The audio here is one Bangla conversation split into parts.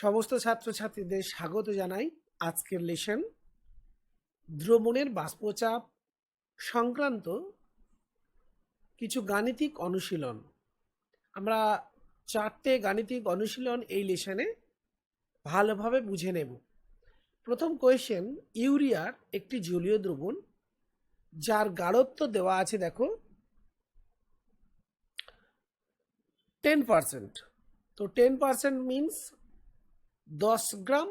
সমস্ত ছাত্রছাত্রীদের স্বাগত জানাই আজকের লেশন, দ্রবণের বাষ্পচাপ সংক্রান্ত কিছু গাণিতিক অনুশীলন। আমরা চারটে গাণিতিক অনুশীলন এই লেসনে ভালোভাবে বুঝে নেব। প্রথম কোয়েশ্চেন ইউরিয়ার একটি জলীয় দ্রবণ, যার গাঢ়ত্ব দেওয়া আছে দেখো টেন পার্সেন্ট তো টেন পার্সেন্ট মিনস দশ গ্রাম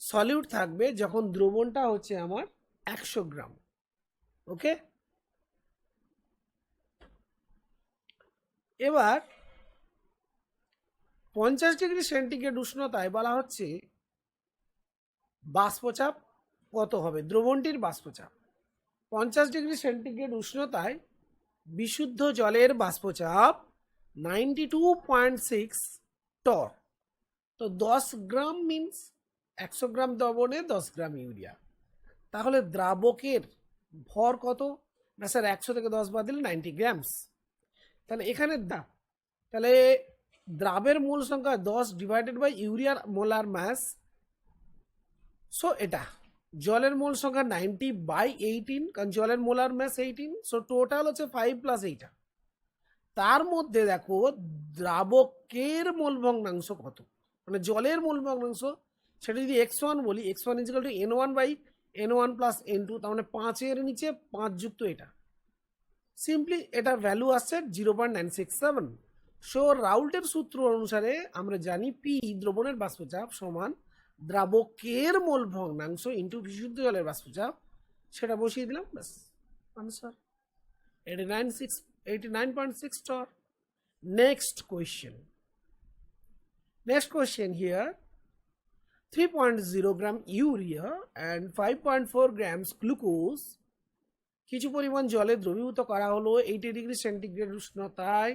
সলিউট থাকবে যখন দ্রবণটা হচ্ছে আমার একশো গ্রাম ওকে এবার পঞ্চাশ ডিগ্রি সেন্টিগ্রেড উষ্ণতায় বলা হচ্ছে বাষ্পচাপ কত হবে? দ্রবণটির বাষ্পচাপ। পঞ্চাশ ডিগ্রি সেন্টিগ্রেড উষ্ণতায় বিশুদ্ধ জলের বাষ্পচাপ ninety two point six torr. তো দশ গ্রাম মিন্স একশো গ্রাম দ্রবণে দশ গ্রাম ইউরিয়া। তাহলে দ্রাবকের ভর কত? না স্যার, একশো থেকে দশ বাদ দিলে নাইনটি গ্রামস তাহলে এখানে দা, তাহলে দ্রাবের মূল সংখ্যা দশ ডিভাইডেড বাই ইউরিয়ার মোলার ম্যাস সো এটা, জলের মোল সংখ্যা নাইনটি বাই এইটিন কারণ জলের molar mass eighteen so total হচ্ছে ফাইভ প্লাস এইটা। তার মধ্যে দেখো, দ্রাবকের মোল ভগ্নাংশ কত? মানে জলের মোল ভগ্নাংশ সেটা যদি এক্স ওয়ান বলি X one equal to N one by N one plus N two তার মানে পাঁচের নিচে পাঁচ যুক্ত এটা। সিম্পলি এটার ভ্যালু আসছে zero point nine six seven so রাউল্টের সূত্র অনুসারে আমরা জানি পি দ্রবণের বাষ্পচাপ সমান দ্রাবকের মোল ভগ্নাংশ ইন্টু বিশুদ্ধ জলের বাষ্পচাপ। সেটা বসিয়ে দিলাম ব্যাস। Answer eighty nine six eighty nine point six star next question next question here 3.0 gram urea and 5.4 grams glucose কিছু পরিমাণ জলে দ্রবীভূত করা হলো এইটি ডিগ্রি সেন্টিগ্রেড উষ্ণতায়।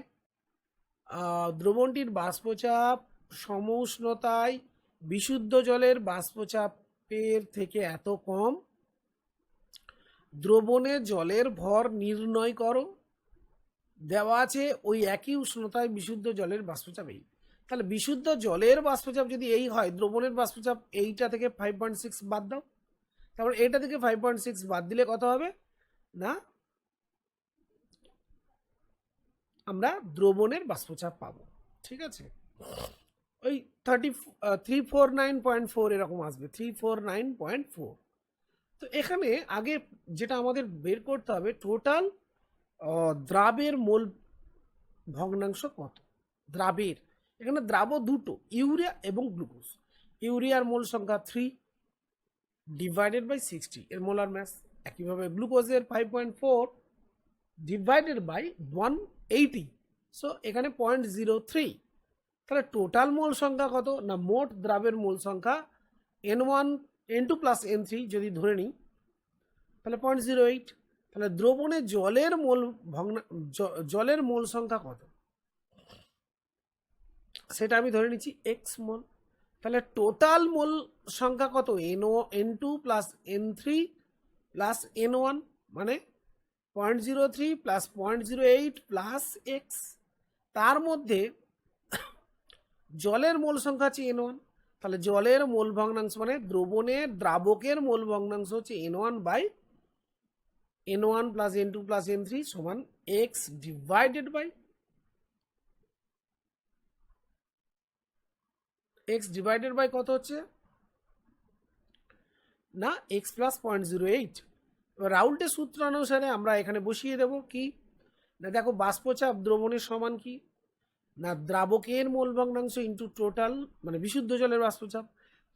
দ্রবণটির বাষ্পচাপ সম উষ্ণতায়। বিশুদ্ধ জলের বাষ্পচাপের থেকে এত কম। দ্রবণে জলের ভর নির্ণয় করো। দেওয়া আছে ওই একই উষ্ণতায় বিশুদ্ধ জলের বাষ্পচাপ এই তাহলে বিশুদ্ধ জলের বাষ্পচাপ যদি এই হয়, দ্রবণের বাষ্পচাপ এইটা থেকে ফাইভ পয়েন্ট সিক্স বাদ দাও। তারপর এইটা থেকে ফাইভ পয়েন্ট সিক্স বাদ দিলে কত হবে? না, আমরা দ্রবণের বাষ্পচাপ পাবো, ঠিক আছে? ওই thirty three four nine point four এরকম আসবে three four nine point four তো এখানে আগে যেটা আমাদের বের করতে হবে টোটাল দ্রাবের মোল ভগ্নাংশ কত? দ্রাবের। এখানে দ্রাব দুটো, ইউরিয়া এবং গ্লুকোজ। ইউরিয়ার মোল সংখ্যা থ্রি ডিভাইডেড বাই সিক্সটি এর মোলার ম্যাস একইভাবে গ্লুকোজের five point four divided by one eighty so এখানে পয়েন্ট জিরো থ্রি তাহলে টোটাল মোল সংখ্যা কত? না, মোট দ্রাবের মোল সংখ্যা N one N two plus N three যদি ধরে নিই, তাহলে পয়েন্ট জিরো এইট তাহলে দ্রবণে জলের মোল ভগ্না জলের মোল সংখ্যা কত? সেটা আমি ধরে নিচ্ছি এক্স মোল। তাহলে টোটাল মোল সংখ্যা কত? N O N two plus N three plus N one মানে point zero three plus point zero eight plus X তার মধ্যে জলের মোল সংখ্যা হচ্ছে এন ওয়ান তাহলে জলের মোল ভগ্নাংশ মানে দ্রবণের, দ্রাবকের মোল ভগ্নাংশ হচ্ছে N one by N one plus N two plus N three সমান X divided by X divided by কত হচ্ছে? না X plus point zero eight এবার রাউল্টের সূত্র অনুসারে আমরা এখানে বসিয়ে দেব কি? না, দেখো বাষ্পচাপ দ্রবণের সমান কি? না, দ্রাবকের মোল ভগ্নাংশ ইন্টু টোটাল মানে বিশুদ্ধ জলের বাষ্পচাপ।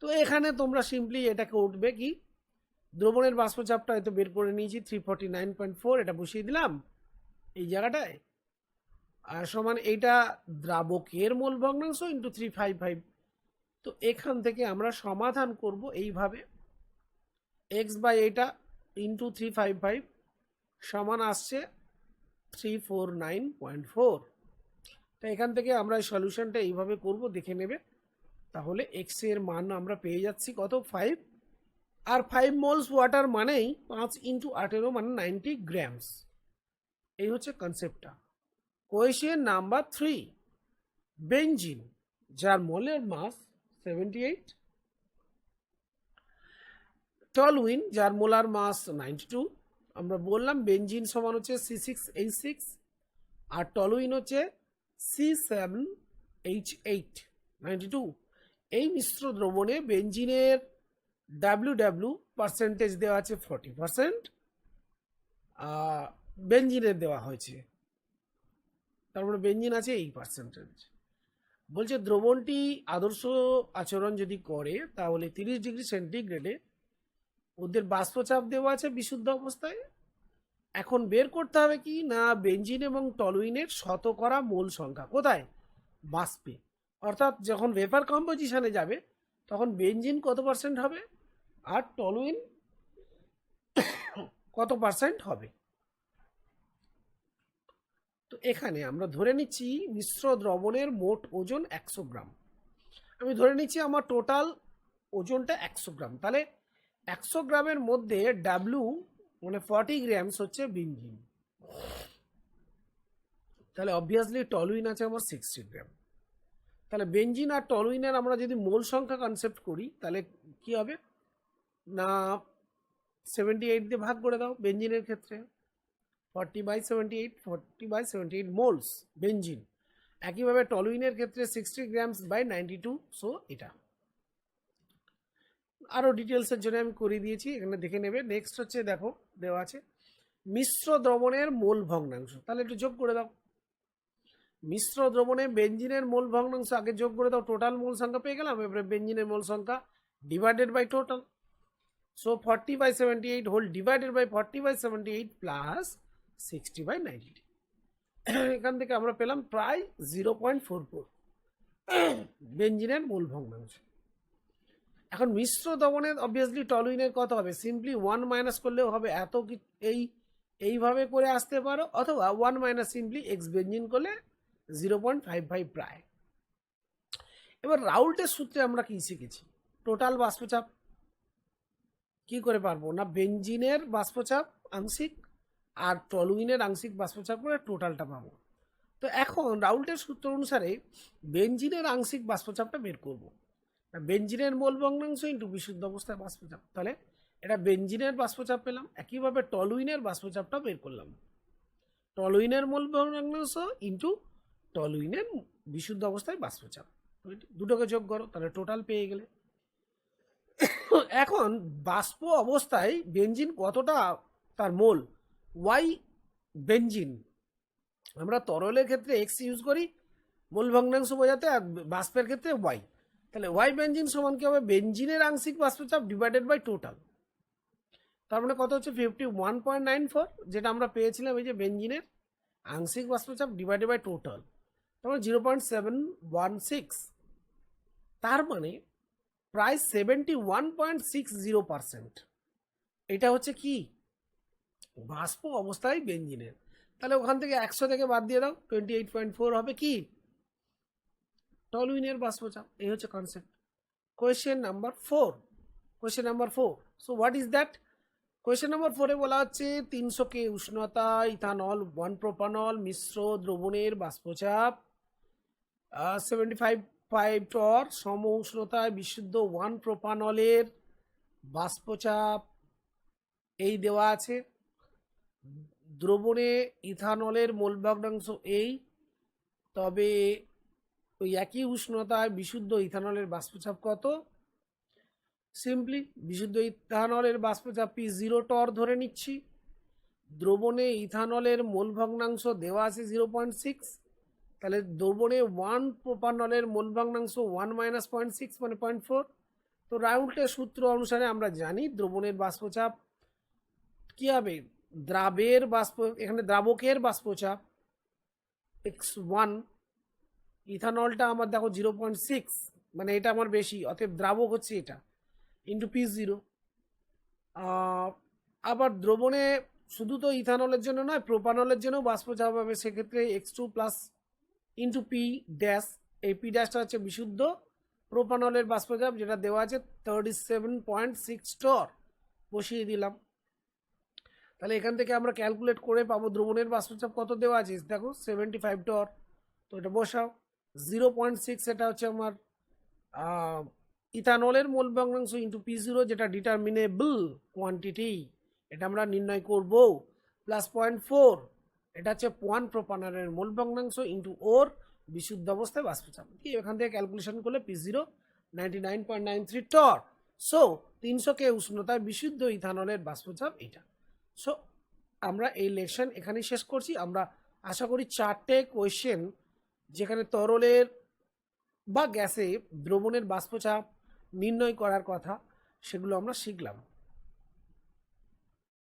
তো এখানে তোমরা সিম্পলি এটাকে উঠবে কি? দ্রবণের বাষ্পচাপটা হয়তো বের করে নিয়েছি three forty nine point four এটা বসিয়ে দিলাম এই জায়গাটায়। আর সমান এইটা দ্রাবকের মোল ভগ্নাংশ ইন্টু থ্রি ফাইভ ফাইভ তো এখান থেকে আমরা সমাধান করব এইভাবে। এক্স বাই এটা ইন্টু থ্রি ফাইভ ফাইভ সমান আসছে three four nine point four তো এখান থেকে আমরা এই সলিউশনটা এইভাবে করব, দেখে নেবে। তাহলে এক্সের মান আমরা পেয়ে যাচ্ছি কত? ফাইভ আর ফাইভ মোলস ওয়াটার মানেই পাঁচ ইন্টু আঠেরো মানে নাইনটি গ্রামস এই হচ্ছে কনসেপ্টটা কোয়েশিয়ান নাম্বার থ্রি বেঞ্জিন যার মলের মাস সেভেন্টি এইট টলউইন যার মোলার মাস নাইনটি টু আমরা বললাম বেঞ্জিন সমান হচ্ছে সি সিক্স এইচ সিক্স আর টলউইন হচ্ছে C seven H eight ninety two এই মিশ্র দ্রবণে বেঞ্জিনের ডাব্লিউ ডাব্লিউ পার্সেন্টেজ দেওয়া আছে ফর্টি পার্সেন্ট বেঞ্জিনের দেওয়া হয়েছে। তারপরে বেঞ্জিন আছে এই পার্সেন্টেজ বলছে দ্রবণটি আদর্শ আচরণ যদি করে, তাহলে তিরিশ ডিগ্রি সেন্টিগ্রেডে ওদের বাষ্পচাপ দেওয়া আছে বিশুদ্ধ অবস্থায়। এখন বের করতে হবে কি? না বেঞ্জিন এবং টলুইনের শতকরা মোল সংখ্যা। কোথায়? বাষ্পে। অর্থাৎ যখন ভেপার কম্পোজিশনে যাবে, তখন বেঞ্জিন কত পার্সেন্ট হবে? আর টলুইন কত পার্সেন্ট হবে? তো এখানে আমরা ধরে নিচ্ছি মিশ্র দ্রবণের মোট ওজন একশো গ্রাম। আমি ধরে নিচ্ছি আমার টোটাল ওজনটা একশো গ্রাম। তাহলে একশো গ্রামের মধ্যে ডাব্লু মানে ফর্টি গ্রামস হচ্ছে বেঞ্জিন তাহলে অবভিয়াসলি টলুইন আছে আমার সিক্সটি গ্রাম তাহলে বেঞ্জিন আর টলুইনের আমরা যদি মোল সংখ্যা কনসেপ্ট করি, তাহলে কি হবে? না সেভেন্টি এইট দিয়ে ভাগ করে দাও বেঞ্জিনের ক্ষেত্রে। Forty by seventy eight forty by seventy eight moles benzene একইভাবে টলুইনের ক্ষেত্রে sixty grams by ninety two so এটা আরও ডিটেলসের জন্য আমি করে দিয়েছি, এখানে দেখে নেবে। নেক্সট হচ্ছে, দেখো, দেওয়া আছে, মিশ্র দ্রবণের মোল ভগ্নাংশ। তাহলে একটু যোগ করে দাও। মিশ্র দ্রবণে বেঞ্জিনের মোল ভগ্নাংশ আগে যোগ করে দাও টোটাল মোল সংখ্যা পেয়ে গেলাম, এবারে বেঞ্জিনের মোল সংখ্যা divided by total so forty by seventy eight whole divided by forty by seventy eight plus sixty by ninety এখান থেকে আমরা পেলাম প্রায় জিরো পয়েন্ট ফোর ফোর বেঞ্জিনের মূল ভগ্নাংশ। এখন মিশ্র দমনের অবভিয়াসলি টলুইনের কত হবে? সিম্পলি ওয়ান মাইনাস করলেও হবে। এত কি এই, এইভাবে করে আসতে পারো? অথবা one minus simply X benzene করলে জিরো পয়েন্ট ফাইভ ফাইভ প্রায়। এবার রাউল্টের সূত্রে আমরা কী শিখেছি? টোটাল বাষ্পচাপ। কি করে পারব? না বেঞ্জিনের বাষ্পচাপ আংশিক আর টলুইনের আংশিক বাষ্পচাপ করে টোটালটা পাবো। তো এখন রাউল্টের সূত্র অনুসারে বেঞ্জিনের আংশিক বাষ্পচাপটা বের করব। বেঞ্জিনের মোল ভগ্নাংশ ইন্টু বিশুদ্ধ অবস্থায় বাষ্পচাপ। তাহলে এটা বেঞ্জিনের বাষ্পচাপ পেলাম, একইভাবে টলুইনের বাষ্পচাপটা বের করলাম। টলুইনের মোল ভগ্নাংশ ইন্টু টলুইনের বিশুদ্ধ অবস্থায় বাষ্পচাপ। দুটোকে যোগ করো, তাহলে টোটাল পেয়ে গেলে। এখন বাষ্প অবস্থায় বেঞ্জিন কতটা তার মোল ওয়াই বেঞ্জিন আমরা তরলের ক্ষেত্রে এক্স ইউজ করি, মূল ভগ্নাংশ বোঝাতে আর বাষ্পের ক্ষেত্রে ওয়াই তাহলে ওয়াই বেঞ্জিন সমান কি হবে? বেঞ্জিনের আংশিক বাষ্পচাপ ডিভাইডেড বাই টোটাল তার মানে কত হচ্ছে? Fifty one point nine four যেটা আমরা পেয়েছিলাম এই যে বেঞ্জিনের আংশিক বাষ্পচাপ ডিভাইডেড বাই টোটাল তার মানে zero point seven one six তার মানে প্রায় seventy one point six zero percent এটা হচ্ছে কি? বাষ্প অবস্থায় বেঞ্জিনের তাহলে ওখান থেকে একশো থেকে বাদ দিয়ে দাও টোয়েন্টি এইট পয়েন্ট ফোর হবে কি? টলউইনের বাষ্পচাপ, এই হচ্ছে concept question number four question number four so what is that question number ফোরে বলা হচ্ছে তিনশো কে উষ্ণতা, ইথানল ওয়ান প্রোপানল মিশ্র দ্রবণের বাষ্পচাপ। সেভেন্টি ফাইভ ফাইভ টর সম উষ্ণতায় বিশুদ্ধ ওয়ান প্রোপানলের বাষ্পচাপ, এই দেওয়া আছে। দ্রবণে ইথানলের মোল ভগ্নাংশ এই, তবে ওই একই উষ্ণতায় বিশুদ্ধ ইথানলের বাষ্পচাপ কত? সিম্পলি বিশুদ্ধ ইথানলের বাষ্পচাপ পি জিরো টর ধরে নিচ্ছি। দ্রবণে ইথানলের মোল ভগ্নাংশ দেওয়া আছে জিরো পয়েন্ট সিক্স তাহলে দ্রবণে ওয়ান প্রোপানলের মোল ভগ্নাংশ ওয়ান মাইনাস পয়েন্ট সিক্স মানে পয়েন্ট ফোর তো রাউল্টের সূত্র অনুসারে আমরা জানি দ্রবণের বাষ্পচাপ কী হবে? দ্রাবের বাষ্প, এখানে দ্রাবকের বাষ্পচাপ এক্স ওয়ান ইথানলটা আমার দেখো জিরো পয়েন্ট সিক্স মানে এটা আমার বেশি, অতএব দ্রাবক হচ্ছে এটা ইন্টু পি জিরো আবার দ্রবণে শুধু তো ইথানলের জন্য নয়, প্রোপানলের জন্য বাষ্পচাপ হবে, সেক্ষেত্রে X two plus into P dash এই পি ড্যাশটা হচ্ছে বিশুদ্ধ প্রোপানলের বাষ্পচাপ, যেটা দেওয়া আছে thirty seven point six torr বসিয়ে দিলাম। তাহলে এখান থেকে আমরা ক্যালকুলেট করে পাবো দ্রবণের বাষ্পচাপ কত দেওয়া আছে? দেখো সেভেন্টি ফাইভ টর তো এটা বসাও। জিরো পয়েন্ট সিক্স এটা হচ্ছে আমার ইথানলের মোল ভগ্নাংশ ইন্টু পি জিরো যেটা ডিটারমিনেবল কোয়ান্টিটি এটা আমরা নির্ণয় করব। প্লাস পয়েন্ট ফোর এটা হচ্ছে ওয়ান প্রোপানারের মোল ভগ্নাংশ ইন্টু ওর বিশুদ্ধ অবস্থায় বাষ্পচাপ। দিয়ে এখান থেকে ক্যালকুলেশন করলে P zero ninety nine point nine three torr so তিনশো কে উষ্ণতায় বিশুদ্ধ ইথানলের বাষ্পচাপ এটা। সো আমরা এই লেকশন এখানেই শেষ করছি। আমরা আশা করি চারটে কোয়েশ্চেন যেখানে তরলের বা গ্যাসে ভ্রমণের বাষ্পচাপ নির্ণয় করার কথা, সেগুলো আমরা শিখলাম।